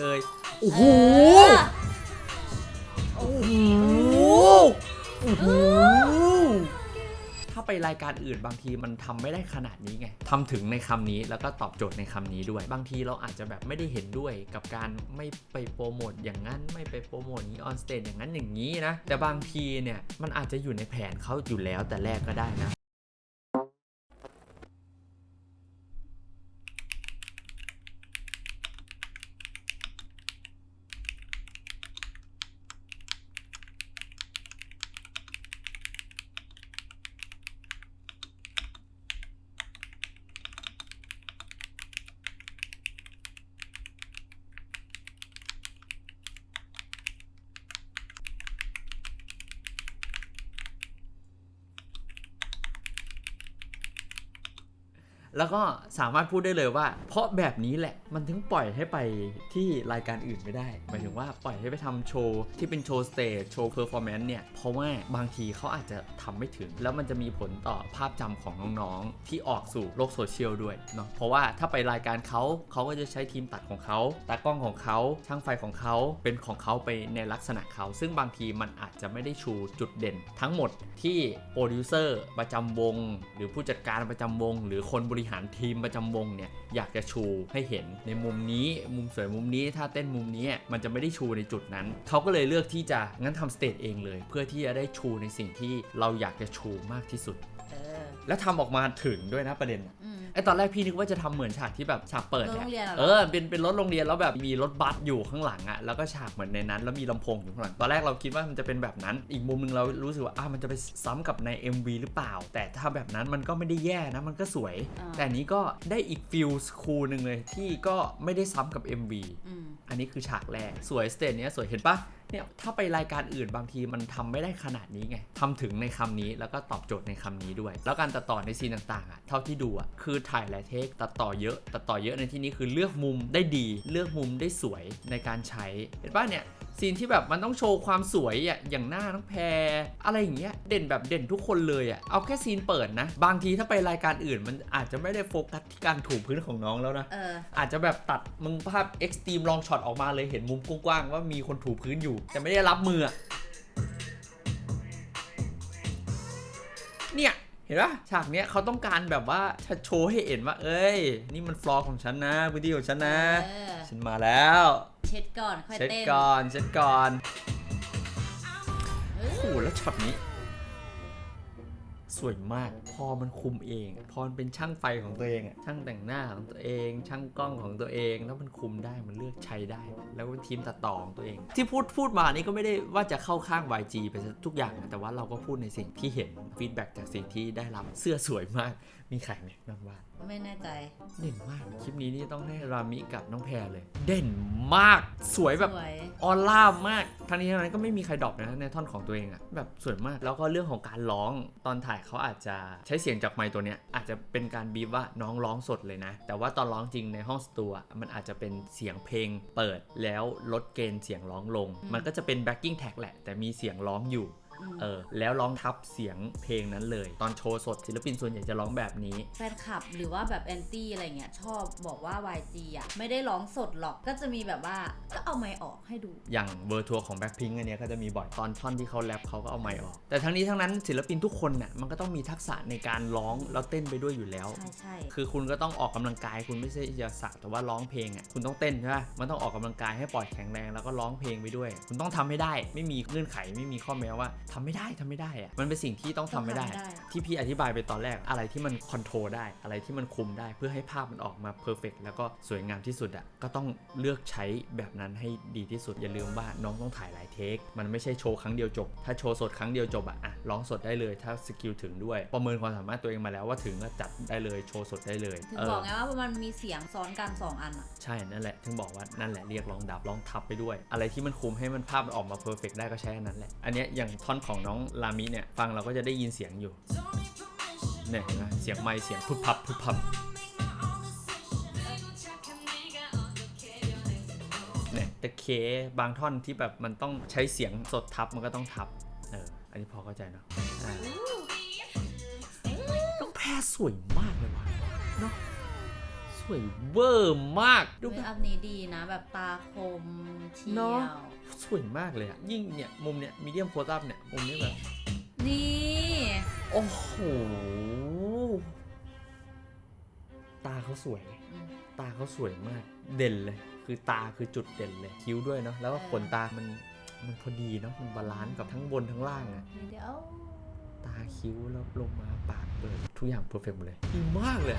เอ่ยโอ้โหเออโอ้โหโอ้โหถ้าไปรายการอื่นบางทีมันทำไม่ได้ขนาดนี้ไงทำถึงในคำนี้แล้วก็ตอบโจทย์ในคำนี้ด้วย บางทีเราอาจจะแบบไม่ได้เห็นด้วยกับการไม่ไปโปรโมทอย่างนั้นไม่ไปโปรโมทนี้ออนสเตจอย่างนั้นอย่างนี้นะ แต่บางทีเนี่ยมันอาจจะอยู่ในแผนเขาอยู่แล้วแต่แรกก็ได้นะ แล้วก็สามารถพูดได้เลยว่า เพราะแบบนี้แหละมันถึงปล่อยให้ไปที่รายการอื่นไม่ได้ หมายถึงว่าปล่อยให้ไปทำโชว์ที่เป็นโชว์สเตจโชว์เพอร์ฟอร์แมนซ์เนี่ย เพราะว่าบางทีเขาอาจจะทำไม่ถึง แล้วมันจะมีผลต่อภาพจำของน้องๆ ที่ออกสู่โลกโซเชียลด้วยเนาะเพราะว่าถ้าไปรายการเขาเขาก็จะใช้ทีมตัดของเขาตากล้องของเขาช่างไฟของเขาเป็นของเขาไปในลักษณะเขา ซึ่งบางทีมันอาจจะไม่ได้ชูจุดเด่น ทั้งหมดที่โปรดิวเซอร์ประจำวง หรือผู้จัดการประจำวง หรือคนบริหารทีมประจำวงเนี่ยอยากจะชูให้เห็นในมุมนี้มุมสวยมุมนี้ถ้าเต้นมุมนี้มันจะไม่ได้ชูในจุดนั้น เขาก็เลยเลือกที่จะงั้นทำสเตจเองเลย เพื่อที่จะได้ชูในสิ่งที่เราอยากจะชูมากที่สุด แล้วทำออกมาถึงด้วยนะประเด็นอะอืม ไอตอนแรกพี่นึกว่าจะทำเหมือนฉากที่แบบฉากเปิดรถโรงเรียนอะเหรอ เออเป็นเป็นรถโรงเรียนแล้วแบบมีรถบัสอยู่ข้างหลังอะแล้วก็ฉากเหมือนในนั้นแล้วมีลำโพงอยู่ข้างหลังตอนแรกเราคิดว่ามันจะเป็นแบบนั้น อีกมุมหนึงเรารู้สึกว่าอะมันจะไปซ้ำกับใน MV หรือเปล่า แต่ถ้าแบบนั้นมันก็ไม่ได้แย่นะมันก็สวย อ่า แต่อันนี้ก็ได้อีกฟิลคูลหนึ่งเลยที่ก็ไม่ได้ซ้ำกับ MV อืม อันนี้คือฉากแรก สวยสเตจเนี้ยสวยเห็นปะ เนี่ยถ้าไปรายการอื่นบางทีมันทำไม่ได้ขนาดนี้ไงทำถึงในคำนี้แล้วก็ตอบโจทย์ในคำนี้ด้วย แล้วการตัดต่อในซีนต่างๆอะเท่าที่ดูอะคือถ่ายหลายเทคตัดต่อเยอะ ตัดต่อเยอะในที่นี้คือเลือกมุมได้ดี เลือกมุมได้สวยในการใช้เห็นปะเนี่ยซีนที่แบบมันต้องโชว์ความสวยอะอย่างหน้าน้องแพร อะไรอย่างเงี้ยเด่นแบบเด่นทุกคนเลยอะเอาแค่ซีนเปิดนะ บางทีถ้าไปรายการอื่น มันอาจจะไม่ได้โฟกัสที่การถูพื้นของน้องแล้วนะเออ อาจจะแบบตัดมึงภาพเอ็กซ์ตรีมลองช็อตออกมาเลยเห็นมุมกว้างๆว่ามีคนถูพื้นอยู่ แต่ไม่ได้รับมืออะเนี่ยเห็นปะฉากเนี้ยเขาต้องการแบบว่าจะโชว์ให้เห็นว่า เอ้ย นี่มันฟลอร์ของฉันนะพื้นที่ของฉันนะ เออ ฉันมาแล้ว เช็ดก่อนค่อยเช็ดเต้นก่อนเช็ดก่อนเอโอ้โหอแล้วช็อตนี้ สวยมาก พอมันคุมเอง พอมันเป็นช่างไฟของตัวเองอะช่างแต่งหน้าของตัวเอง ช่างกล้องของตัวเอง แล้วมันคุมได้มันเลือกใช้ได้ แล้วก็เป็นทีมตัดต่อของตัวเอง ที่พูดพูดมานี่ก็ไม่ได้ว่าจะเข้าข้าง YG ไปทุกอย่างนะแต่ว่าเราก็พูดในสิ่งที่เห็นฟีดแบ็กจากสิ่งที่ได้รับเสื้อสวยมาก มีใครไหมน้องว่าไม่แน่ใจ เด่นมาก คลิปนี้นี่ต้องให้รามิกับน้องแพรเลย เด่นมากสวยแบบสวย ออร่ามากทั้งนี้ทั้งนั้นก็ไม่มีใครดรอปนะในท่อนของตัวเองอะแบบสวยมาก แล้วก็เรื่องของการร้องตอนถ่ายเขาอาจจะใช้เสียงจากไมค์ตัวเนี้ยอาจจะเป็นการบีบว่าน้องร้องสดเลยนะ แต่ว่าตอนร้องจริงในห้องสตูอะมันอาจจะเป็นเสียงเพลงเปิดแล้วลดเกณฑ์เสียงร้องลง มันก็จะเป็นแบ็กกิ้งแท็กแหละแต่มีเสียงร้องอยู่อืม เออแล้วร้องทับเสียงเพลงนั้นเลย ตอนโชว์สดศิลปินส่วนใหญ่จะร้องแบบนี้ แฟนคลับหรือว่าแบบแอนตี้อะไรเงี้ยชอบบอกว่า YG อะไม่ได้ร้องสดหรอกก็จะมีแบบว่าก็เอาไมค์ออกให้ดู อย่างเวอร์ทัวร์ของแบ็คพิงอันเนี้ยก็จะมีบ่อยตอนท่อนที่เขาแรปเขาก็เอาไมค์ออก แต่ทั้งนี้ทั้งนั้นศิลปินทุกคนน่ะมันก็ต้องมีทักษะในการร้องแล้วเต้นไปด้วยอยู่แล้ว ใช่ใช่คือคุณก็ต้องออกกำลังกายคุณไม่ใช่จะสักแต่ว่าร้องเพลงอะคุณต้องเต้นใช่ไหมมันต้องออกกำลังกายให้ปอดแข็งแรงแล้วก็ร้องเพลงไปด้วย คุณต้องทำให้ได้ ไม่มีเงื่อนไขไม่มีข้อแม้ว่าทำไม่ได้ทำไม่ได้อะมันเป็นสิ่งที่ต้องทำไม่ได้ ที่พี่อธิบายไปตอนแรกอะไรที่มันคอนโทรลได้อะไรที่มันคุมได้เพื่อให้ภาพมันออกมาเพอร์เฟกแล้วก็สวยงามที่สุดอะก็ต้องเลือกใช้แบบนั้นให้ดีที่สุด อย่าลืมว่าน้องต้องถ่ายหลายเทค มันไม่ใช่โชว์ครั้งเดียวจบ ถ้าโชว์สดครั้งเดียวจบอะอะร้องสดได้เลยถ้าสกิลถึงด้วย ประเมินความสามารถตัวเองมาแล้วว่าถึงก็จัดได้เลยโชว์สดได้เลยถึงเออบอกไงว่ามันมีเสียงซ้อนกันสองอันอะใช่ นั่นแหละ ถึงบอกว่านั่นแหละเรียกร้องดับร้องทับไปด้วย อะไรที่มันคุมให้มันภาพมันออกมาเพอร์เฟกได้ก็ใช้อันนั้นแหละ อันเนี้ยอย่างท่อนของน้องลามิเนี่ยฟังเราก็จะได้ยินเสียงอยู่เนี่ยเห็นไหมเสียงไมค์เสียงพุบพับพุบพับเนี่ยแต่เคบางท่อนที่แบบมันต้องใช้เสียงสดทับมันก็ต้องทับเอออันนี้พอเข้าใจเนอะอ่าน้องแพรสวยมากเลยว่ะเนาะ สสวยเวอร์มากดูเมแบคอับ พนี้ดีนะ แบบตาคมเชียเนอะวสวยมากเลยอะยิ่งเนี่ยมุมเนี่ยมีเดียมโคตับเนี่ยมุมนี้แบบนี่ โอ้โหตาเขาสวย อืม ตาเขาสวยมากเด่นเลย คือตาคือจุดเด่นเลย คิ้วด้วยเนาะแล้วก็เออขนตามันมันพอดีเนาะมันบาลานซ์กับทั้งบนทั้งล่างอะ เดี๋ยว ตาคิ้วแล้วลงมาปากเปิดทุกอย่างเพอร์เฟกหมดเลยดีมากเลย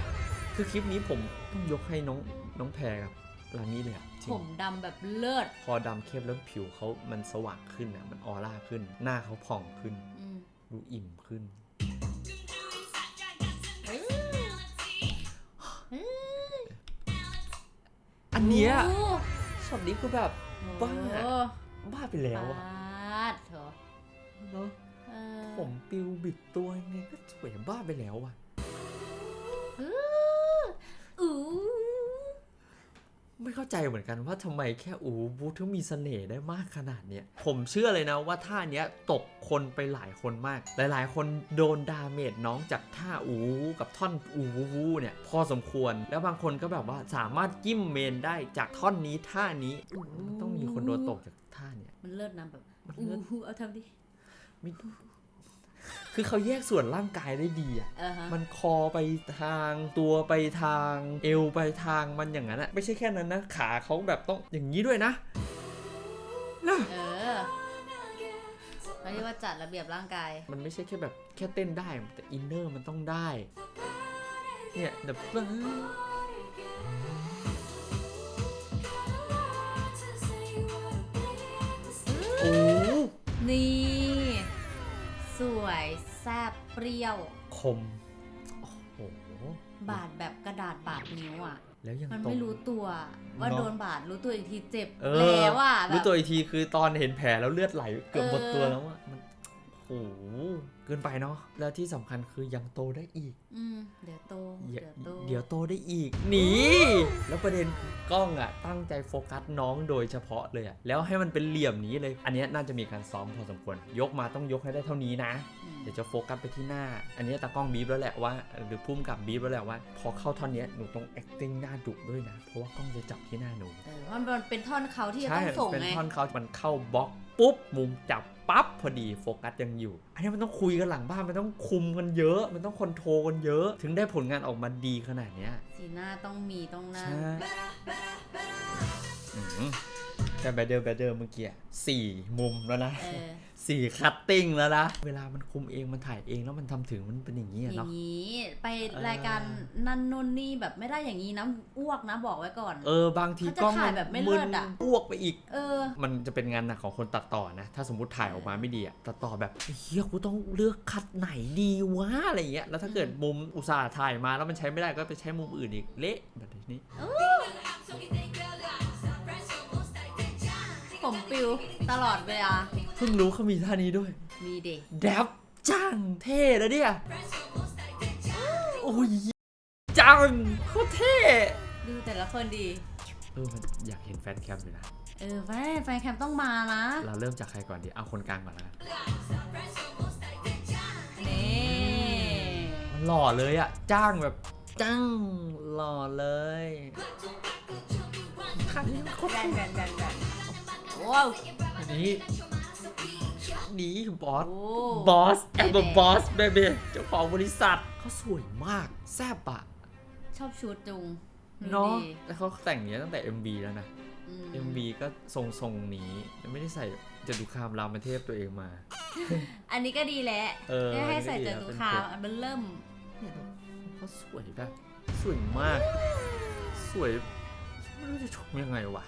คือคลิปนี้ผมต้องยกให้น้องน้องแพรกับลานี่เลยอะจริผงมดำแบบเลิศ พอดำเข้มแล้วผิวเขามันสว่างขึ้นอะมันออร่าขึ้น หน้าเขาผ่องขึ้น อืมดูอิ่มขึ้น อันเนี้ยโอ้ช็อตนี้คือแบบ บ้าโอ้บ้าไปแล้วอะบาดเถอะเนาะเออ ผมปิวบิดตัวยังไงก็สวยบ้าไปแล้วอะอื้ออู้ไม่เข้าใจเหมือนกันว่าทำไมแค่อูบูถึงมีเสน่ห์ได้มากขนาดเนี้ย ผมเชื่อเลยนะว่าท่าเนี้ยตกคนไปหลายคนมาก หลายๆ คนโดนดาเมจน้องจากท่าอูกับท่อนอูวูเนี่ยพอสมควร แล้วบางคนก็แบบว่าสามารถจิ้มเมนได้จากท่อนนี้ท่านี้มันต้องมีคนโดนตกจากท่าเนี้ยมันเลิศนะแบบมันอู้เลิศหูเอาทำดิไม่ คือเขาแยกส่วนร่างกายได้ดีอะเออฮะมันคอไปทางตัวไปทางเอวไปทางมันอย่างนั้นอะไม่ใช่แค่นั้นนะ ขาเขาแบบต้องอย่างนี้ด้วยนะนะเออเขาเรียกว่าจัดระเบียบร่างกาย มันไม่ใช่แค่แบบแค่เต้นได้ แต่อินเนอร์มันต้องได้ เนี่ยแบบโอ้นี่ส วยแซ่บเปรี้ยว คม โอ้โห บาดแบบกระดาษบาดนิ้วอะ แล้วยังมันตรงไม่รู้ตัวว่าเนอะ โดนบาดรู้ตัวอีกทีเจ็บเออแล้วอะแบรู้บ ตัวอีกทีคือตอนเห็นแผลแล้วเลือดไหลเกือบหมดเออตัวแล้วอะมันโอ้โห เกินไปเนาะแล้วที่สำคัญคือยังโตได้อีกอืมเดี๋ยวโตเดี๋ยวเดี๋ยวโตเดี๋ยวโตได้อีกหนีแล้วประเด็นคือกล้องอะตั้งใจโฟกัสน้องโดยเฉพาะเลยอะแล้วให้มันเป็นเหลี่ยมนี้เลย อันเนี้ยน่าจะมีการซ้อมพอสมควร ยกมาต้องยกให้ได้เท่านี้นะอืมเดี๋ยวจะโฟกัสไปที่หน้า อันนี้ตากล้องบีบแล้วแหละว่า หรือพุ่มกับบีบแล้วแหละว่า พอเข้าท่อนเนี้ยหนูต้อง acting หน้าดุด้วยนะ เพราะว่ากล้องจะจับที่หน้าหนูเออมันมันเป็นท่อนเขาที่จะใช่ต้องส่งเป็นไงท่อนเขามันเข้าบล็อกปุ๊บมุมจับปั๊บพอดีโฟกัสยังอยู่ อันนี้มันต้องคุยกันหลังบ้านมันต้องคุมกันเยอะ มันต้องคอนโทรลกันเยอะ ถึงได้ผลงานออกมาดีขนาดเนี้ยสีหน้าต้องมีต้องนั่นใช่อืมแค่แบดเดอร์แบดเดอร์เมื่อกี้อะสี่มุมแล้วนะเออ สี่คัตติ้งแล้วนะ เวลามันคุมเองมันถ่ายเองแล้วมันทำถึงมันเป็นอย่างนี้ออะย่าเนาะงนี้ ไปเออรายการนั่นนู่นนี่แบบไม่ได้อย่างนี้นะอ้วกนะบอกไว้ก่อน เออบางทีเขาจะกล้องถ่ายมันแบบไม่มึเลินศอะอ้วกไปอีก เออ มันจะเป็นงานหนักของคนตัดต่อนะ ถ้าสมมติถ่ายออกมาไม่ดีอะตัดต่อแบบเฮียกูต้องเลือกคัดไหนดีวะอะไรเงี้ยแล้วถ้าเกิดมุมอุตส่าห์ถ่ายมาแล้วมันใช้ไม่ได้ก็ไปใช้มุมอื่นอีกเละแบบนี้ผมปิวตลอดเวลา เพิ่งรู้เขามีท่านี้ด้วย มีเด็กแดบจังเท่แล้วเนี่ยโอ้ยจังโคตรเท่ดูแต่ละคนดี เออมันอยากเห็นแฟนแคมอยู่นะ เออแฟนแฟนแคมต้องมานะ เราเริ่มจากใครก่อนดี เอาคนกลางก่อนแล้วกันนี่มันหล่อเลยอะจ้างแบบจ้างหล่อเลยท่านี้มันโคตรแบเท่นแบนแบนแบนว้าวอันนี้ นี่บอสโอ้บอสแอมเบอ Baby ร์บอสเบเบเจ้าของบริษัทเขาสวยมาก แซ่บอะชอบชุดจุงดูเนาะดีแล้วเขาแต่งอย่างนี้ตั้งแต่ MV แล้วนะอื MV ก็ทรงทรงๆนี้ยังไม่ได้ใส่จะดูคามรามเทพตัวเองมา อันนี้ก็ดีแหละเออไม่ให้ใส่อันนี้เจก็ดีนะอตุเป็นคาเพมชรอันมันเริ่มเนี่ยเขาสวยแบบสวยมาก สวยไม่รู้จะชมยังไงวะอะ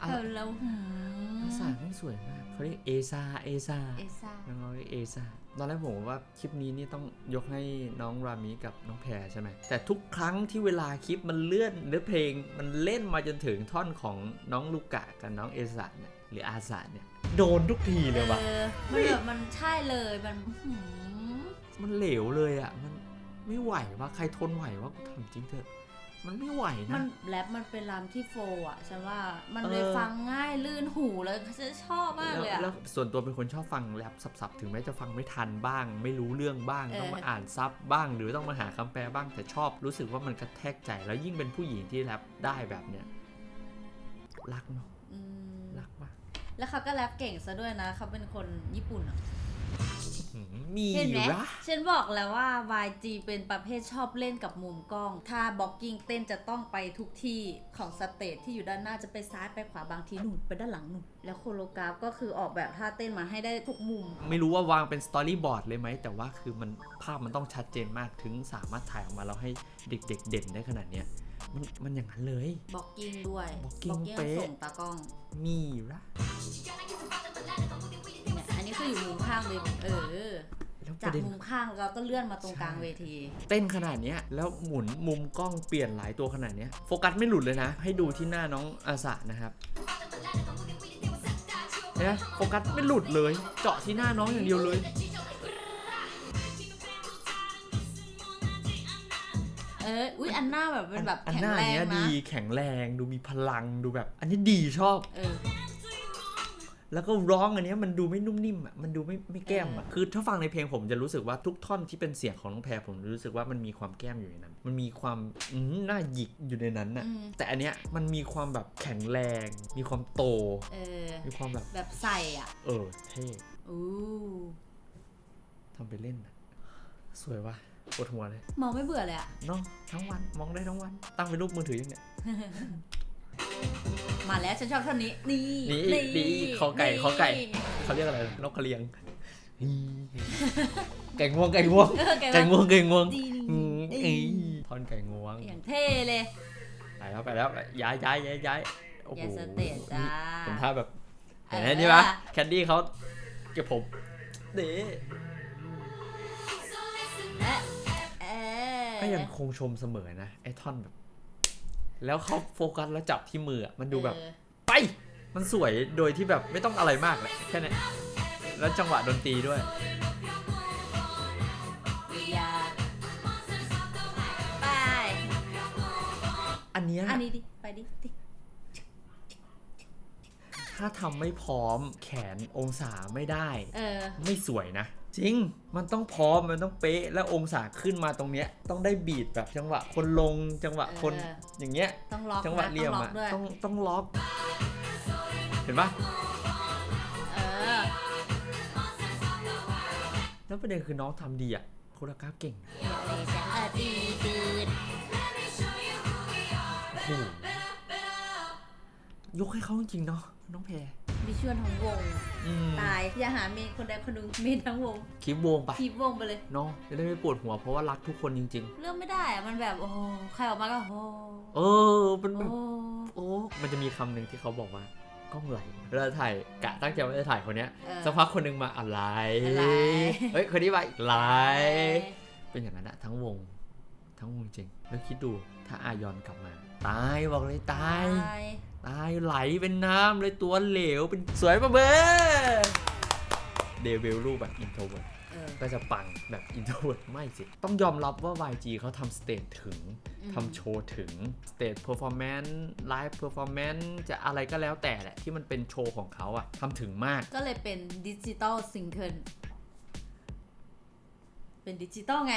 เออแล้วหืมภาษาไม่สวยมากเขาเรียกเอซาเอซาเอซ่าน้องๆเรียกเอซาตอนแรกผมว่าคลิปนี้นี่ต้องยกให้น้องรามิกับน้องแพรใช่ไหมแต่ทุกครั้งที่เวลาคลิปมันเลื่อนหรือเพลงมันเล่นมาจนถึงท่อนของน้องลูกะกับน้องเอซาเนี่ยหรืออาซาเนี่ยโดนทุกทีเลยว่ะ เออมันแบบมันใช่เลยมันหืมมันเหลวเลยอะ มันไม่ไหวว่าใครทนไหวว่ากูทำจริงเถอะ มันไม่ไหวมันะนแรปมันเป็นรามที่โฟล์อะฉันว่ามันเลยเออ ฟังง่ายลื่นหูเลยฉันชอบมากแล้วเลยอะแล้วส่วนตัวเป็นคนชอบฟังแรปสับๆ ถึงแม้จะฟังไม่ทันบ้าง ไม่รู้เรื่องบ้าง เออ ต้องมาอ่านซับบ้าง หรือต้องมาหาคำแปลบ้างแต่ชอบรู้สึกว่ามันกระแทกใจแล้วยิ่งเป็นผู้หญิงที่แรปได้แบบเนี้ยรักเนาะอืมรักมากแล้วเขาก็แรปเก่งซะด้วยนะเขาเป็นคนญี่ปุ่นอะหื มมีเห็นอไหมยู่ละฉันบอกแล้วว่า YG เป็นประเภทชอบเล่นกับมุมกล้อง ถ้าบล็อกกิ้งเต้นจะต้องไปทุกที่ของสเตจที่อยู่ด้านหน้าจะไปซ้ายไปขวาบางทีหนุนไปด้านหลังหนุนแล้วโคโลกราฟก็คือออกแบบท่าเต้นมาให้ได้ทุกมุม ไม่รู้ว่าวางเป็นสตอรี่บอร์ดเลยไหม แต่ว่าคือมันภาพมันต้องชัดเจนมากถึงสามารถถ่ายออกมาแล้วให้เด็กๆ เด่นได้ขนาดเนี้ยมันมันอย่างนั้นเลยบล็อกกิ้งด้วย blocking กิ้งเป๊ะส่งตากล้องมีอยู่ละเนี่ยอันนี้ คืออยู่มุมข้างเลยเออ แล้วปจากระเด็นมุมข้างเราก็เลื่อนมาตรงกลางใช่เวที เต้นขนาดเนี้ยแล้วหมุนมุมกล้องเปลี่ยนหลายตัวขนาดเนี้ยโฟกัสไม่หลุดเลยนะ ให้ดูที่หน้าน้องอาสะนะครับเนี่ยโฟกัสไม่หลุดเลย เจาะที่หน้าน้องอย่างเดียวเลย เอออุ้ยอันหน้าแบบเป็นแบบอันแข็หงน้าแรงเนี้ยนะดีแข็งแรงดูมีพลังดูแบบ อันนี้ดีชอบ เออ แล้วก็ร้องอันเนี้ยมันดูไม่นุ่มนิ่มอะมันดูไม่ไม่แก้มอะเออคือถ้าฟังในเพลงผมจะรู้สึกว่าทุกท่อนที่เป็นเสียงของน้องแพรผมรู้สึกว่ามันมีความแก้มอยู่ในนั้น มันมีความอืมหน้าหยิกอยู่ในนั้นน่ะอืมแต่อันเนี้ยมันมีความแบบแข็งแรง มีความโตเออมีความแบบแบบใส่อะ เออเท่อู้ทำไปเล่นน่ะสวยว่ะปวดหัวเลยมองไม่เบื่อเลยอะเนาะทั้งวันมองได้ทั้งวัน ตั้งเป็นรูปมือถือยังเนี่ย มาแล้วฉันชอบท่อนนี้ นี่นี่นี่ขอไก่ขอไก่ เขาเรียกอะไร นกกระเรียง ไก่งวงไก่งวงเออไก่ไก่งวงไก่งวงดีอืมดีเอ้ยทอนไก่งวง อย่างเท่เลย ไปแล้วไปแล้วย้ายย้ายย้ายย้ายโอ้โหอย่าสเตจจ้าผมท่าแบบเอเห็อนไหมนี่ปะแคนดี้เขาเก็บผมเด้เอ๊ะเออก็ยังคงชมเสมอนะไอ้ท่อนแบบ แล้วเขาโฟกัสแล้วจับที่มืออะมันดูแบบ เออไป มันสวยโดยที่แบบไม่ต้องอะไรมากเลยแค่นี้แล้วจังหวะดนตรีด้วยอย่าไป อันเนี้ยอันนี้ดิ ไปดิดิถ้าทำไม่พร้อมแขนองศาไม่ได้ เออ ไม่สวยนะ จริง มันต้องพร้อม มันต้องเป๊ะ แล้วองศาขึ้นมาตรงเนี้ย ต้องได้บีดแบบจังหวะคนลง จังหวะคนเอออย่างเงี้ย ต้องล็อกจังหวะนะเรียมต้องล็ออะกด้วยต้องต้องล็อก เห็นปะเออ แล้วประเด็นคือน้องทำดีอะโคโรกราฟเก่งอย่าเลยจะอดีตืดโอ้โหยกให้เขาจริงๆเนาะน้องแพร วิชวลทั้งวง อืมตายอย่าหาเมนคนใดคนหนึ่งเมนทั้งวงคลิปวงไปคีบวงไปเลย เนาะจะได้ไม่ปวดหัวเพราะว่ารักทุกคนจริงเรื่องไม่ได้อะมันแบบโอ้โหใครออกมาก็โอ้โหๆ เออมันแบบ โอ้โอ้ มันจะมีคำหนึ่งที่เขาบอกว่ากล้องไหลเวลาถ่ายกะตั้งใจว่าจะถ่ายคนเนี้ย เออ สักพักคนหนึงมาอะไร อะไร เฮ้ย คนนี้มาอีกไหล เป็นอย่างนั้นอะทั้งวง ทั้งวงจริง แล้วคิดดูถ้าอายอนกลับมา ตายบอกเลยตายตาย ตายไหลเป็นน้ำเลยตัวเหลวเป็นสวยปะเบ้เดวิลรูปแบบอินโทรเวิร์เออก็จะปังแบบอินโทรเวิร์ไม่สิ ต้องยอมรับว่า YG เขาทำสเตจถึงอืมทำโชว์ถึงสเตจเพอร์ฟอร์แมนซ์ไลฟ์เพอร์ฟอร์แมนซ์จะอะไรก็แล้วแต่แหละ ที่มันเป็นโชว์ของเขาอะทำถึงมาก ก็เลยเป็นดิจิตอลซิงเกิลเป็นดิจิตอลไง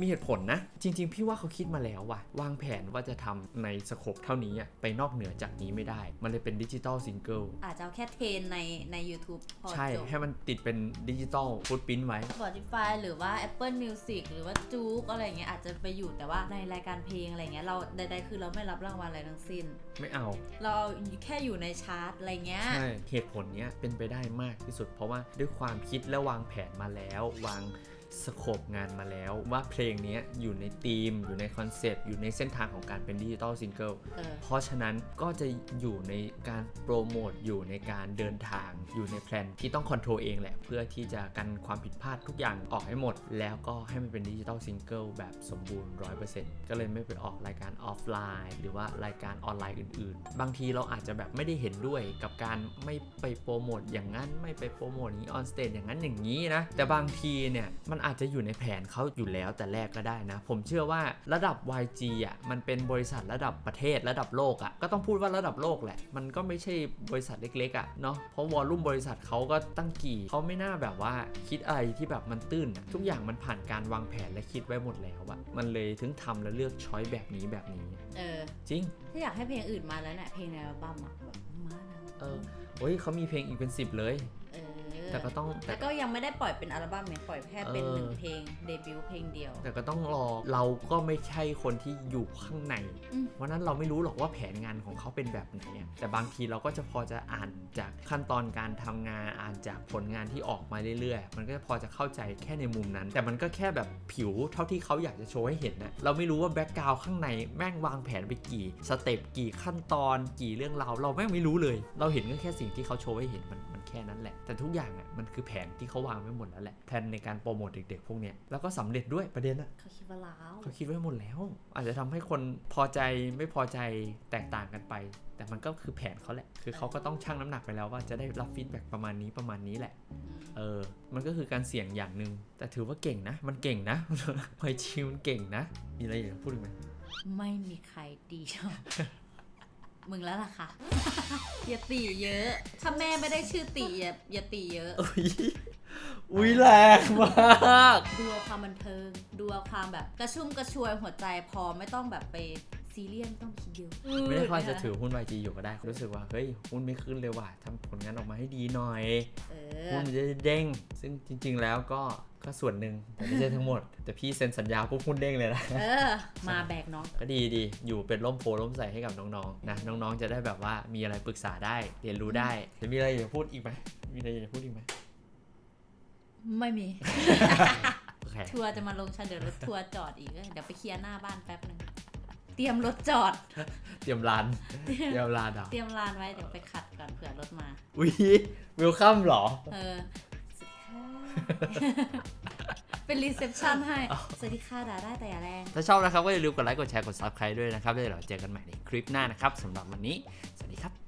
มีเหตุผลนะ จริง ๆ พี่ว่าเขาคิดมาแล้วว่ะวางแผนว่าจะทำในสโคปเท่านี้อะไปนอกเหนือจากนี้ไม่ได้ มันเลยเป็นดิจิตอลซิงเกิลอาจจะเอาแค่เทรนในใน YouTube พอใช่จบให้มันติดเป็นดิจิตอลฟุตพิ้นไว้ Spotify หรือว่า Apple Music หรือว่าจู๊กอะไรเงี้ยอาจจะไปอยู่แต่ว่าในรายการเพลงอะไรเงี้ยเราใดๆคือเราไม่รับรางวัลอะไรทั้งสิ้น ไม่เอา เราแค่อยู่ในชาร์ตอะไรเงี้ยใช่เหตุผลเนี้ยเป็นไปได้มากที่สุด เพราะว่าด้วยความคิดและวางแผนมาแล้ววาง สโคปงานมาแล้วว่าเพลงเนี้ยอยู่ในธีม อยู่ในคอนเซปต์อยู่ในเส้นทางของการเป็นดิจิตอลซิงเกิลเออเพราะฉะนั้นก็จะอยู่ในการโปรโมทอยู่ในการเดินทางอยู่ในแพลนที่ต้องคอนโทรลเองแหละ เพื่อที่จะกันความผิดพลาดทุกอย่างออกให้หมด แล้วก็ให้มันเป็นดิจิตอลซิงเกิลแบบสมบูรณ์ 100%ก็เลยไม่ไปออกรายการออฟไลน์ หรือว่ารายการออนไลน์อื่น ๆ บางทีเราอาจจะแบบไม่ได้เห็นด้วยกับการไม่ไปโปรโมทอย่างนั้นไม่ไปโปรโมทนี้ออนสเตจอย่างนั้นอย่างนี้นะแต่บางทีเนี่ยมันอาจจะอยู่ในแผนเขาอยู่แล้วแต่แรกก็ได้นะ ผมเชื่อว่าระดับ YG อะมันเป็นบริษัทระดับประเทศระดับโลกอะก็ต้องพูดว่าระดับโลกแหละ มันก็ไม่ใช่บริษัทเล็กๆอะเนาะเพราะวอลลุ่มบริษัทเขาก็ตั้งกี่เขาไม่น่าแบบว่าคิดอะไรที่แบบมันตื้นอะทุกอย่างมันผ่านการวางแผนและคิดไว้หมดแล้วอะมันเลยถึงทำและเลือกช้อยแบบนี้แบบนี้ เออ จริง ถ้าอยากให้เพลงอื่นมาแล้วเนี่ยเพลงในอัลบั้มอะแบบมานะเออโอ้ยเขามีเพลงอีกเป็นสิบเลยเออ แต่ก็ต้องแต่แล้วก็ยังไม่ได้ปล่อยเป็นอัลบั้มเนี่ยปล่อยแค่เป็นเออหนึ่งเพลงเดบิวต์เพลงเดียว แต่ก็ต้องรอเราก็ไม่ใช่คนที่อยู่ข้างในอืมเพราะนั้นเราไม่รู้หรอกว่าแผนงานของเขาเป็นแบบไหนอะแต่บางทีเราก็จะพอจะอ่านจากขั้นตอนการทำงานอ่านจากผลงานที่ออกมาเรื่อยๆ มันก็พอจะเข้าใจแค่ในมุมนั้น แต่มันก็แค่แบบผิวเท่าที่เขาอยากจะโชว์ให้เห็นนะเราไม่รู้ว่าแบ็กกราวข้างในแม่งวางแผนไปกี่สเต็ปกี่ขั้นตอนกี่เรื่องราวเราแม่งไม่รู้เลย เราเห็นก็แค่สิ่งที่เขาโชว์ให้เห็นมัน มันแค่นั้นแหละ แต่ทุกอย่างอะมันคือแผนที่เขาวางไว้หมดแล้วแหละแผนในการโปรโมทเด็กๆพวกเนี้ยแล้วก็สำเร็จด้วยประเด็นอะเขาคิดว่าล้าวเขาคิดไว้หมดแล้ว อาจจะทำให้คนพอใจไม่พอใจแตกต่างกันไป แต่มันก็คือแผนเขาแหละ คือเขาก็ต้องชั่งน้ำหนักไปแล้วว่าจะได้รับฟีดแบ็กประมาณนี้ประมาณนี้แหละอืมเออมันก็คือการเสี่ยงอย่างหนึ่งแต่ถือว่าเก่งนะ มันเก่งนะไฮชิวมันเก่งนะมีอะไรอยากจะพูดอีกไหมไม่มีใครดีเท่า มึงแล้วล่ะค่ะ อย่าตีเยอะ ถ้าแม่ไม่ได้ชื่อตีอย่าอย่าตีเยอะ อุ้ยอุ้ยแรงมาก ดูเอาความบันเทิง ดูเอาความแบบกระชุ่มกระชวยหัวใจพอไม่ต้องแบบไปซีเรียสไม่ต้องคิดเยอะไม่ได้ว่าจะถือหุ้น YG อยู่ก็ได้ รู้สึกว่า เฮ้ย หุ้นไม่ขึ้นเลยว่ะทำผลงานออกมาให้ดีหน่อย เอหุ้อนมันจะได้เด้ง ซึ่งจริง ๆ แล้วก็ ก็ส่วนหนึ่งแต่ไม่ใช่ทั้งหมด แต่พี่เซ็นสัญญาปุ๊บหุ้นเด้งเลยนะเออ มาแบกเนาะก็ดีดีอยู่เป็นร่มโพล่มใสให้กับน้องๆนะน้องๆจะได้แบบว่ามีอะไรปรึกษาได้เรียนรู้ได้จะมีอะไรอยากจะพูดอีกไหมมีอะไรอยากจะพูดอีกไหมไม่มีโอเคทัวร์จะมาลงฉันเดี๋ยวรถทัวร์จอดอีก เดี๋ยวไปเคลียร์หน้าบ้านแป๊บนึงเตรียมรถจอด เตรียมลาน เตรียมลานเหรอเตรียมลานไว้เดี๋ยวไปขัดก่อนเผื่อรถมา อุ้ยวิลคัมเหรอ เออสวัสดีค่ะ เป็นรีเซพชันให้ สวัสดีค่ะด่าได้แต่อย่าแรง ถ้าชอบนะครับก็อย่าลืมกดไลค์กดแชร์กด subscribe ด้วยนะครับแล้วเดี๋ยวเราเจอกันใหม่ในคลิปหน้านะครับสำหรับวันนี้ สวัสดีครับ